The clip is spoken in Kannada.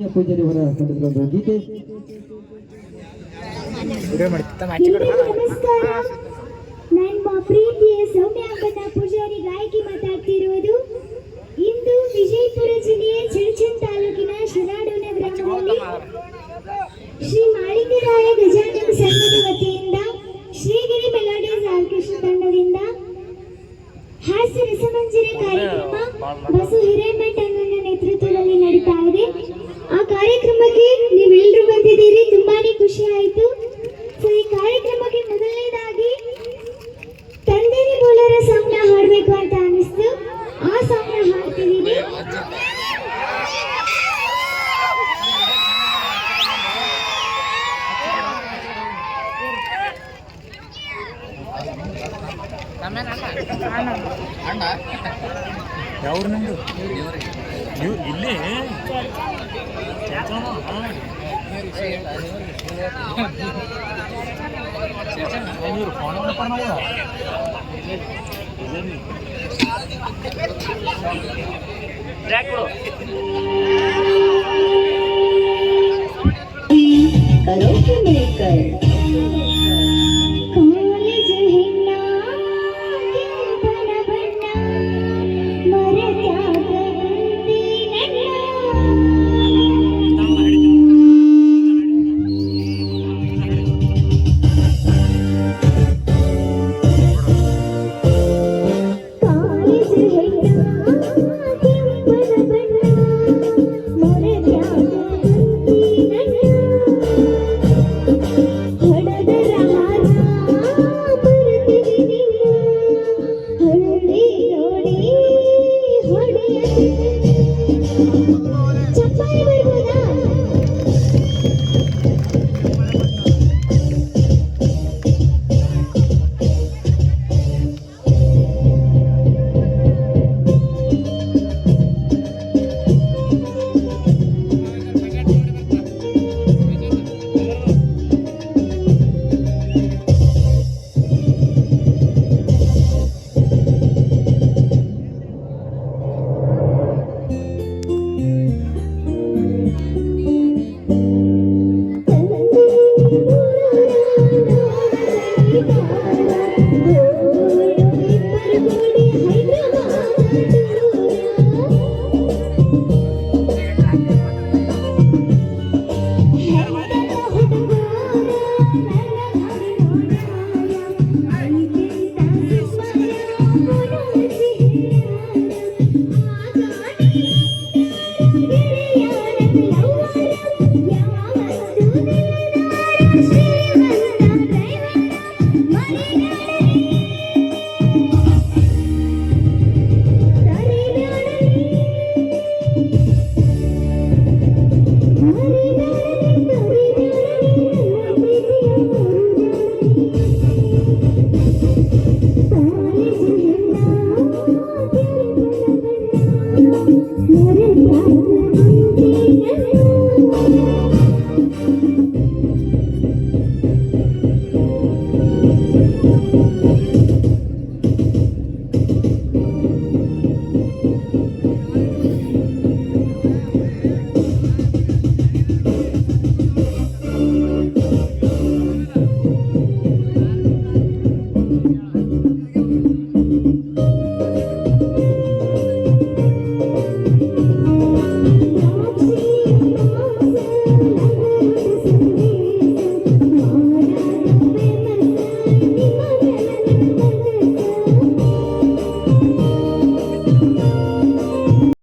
ತಂಡದ ಒಂದು ಗೀತೆ. ಎಲ್ರಿಗೂ ಪ್ರೀತಿಯ ಸೌಮ್ಯ ಅಂಬನ ಪೂಜಾರಿ ಗಾಯಕಿ ಮಾತಾಡ್ತಿರುವುದು ಇಂದು ವಿಜಯಪುರ ಜಿಲ್ಲೆಯ ಚಡಚನ್ ತಾಲೂಕಿನ ಶಿರಾಡೋನ ಗ್ರಾಮದಲ್ಲಿ ಶ್ರೀ ಮಾಳಿಂಗರಾಯ ಗಜಾನನ ಸಂಘದ ವತಿಯಿಂದ ಶ್ರೀಗಿರಿ ಮೆಲೋಡಿಯಸ್ ಆರ್ಕೆಸ್ಟ್ರಾ ತಂಡದಿಂದ ಹಾಸ್ಯ ರಸಮಂಜರಿ ಕಾರ್ಯಕ್ರಮ ಬಸು ಹಿರೇಮಠ ಅನ್ನೋನ ನೇತೃತ್ವದಲ್ಲಿ ನಡೀತಾ ಇದೆ. ಆ ಕಾರ್ಯಕ್ರಮಕ್ಕೆ ನೀವೆಲ್ಲರೂ ಯಾವ್ರು ನಿಮ್ದು ನೀವು ಇಲ್ಲಿ ಐನೂರು ಫೋನ್ ಹಲೋ no, no.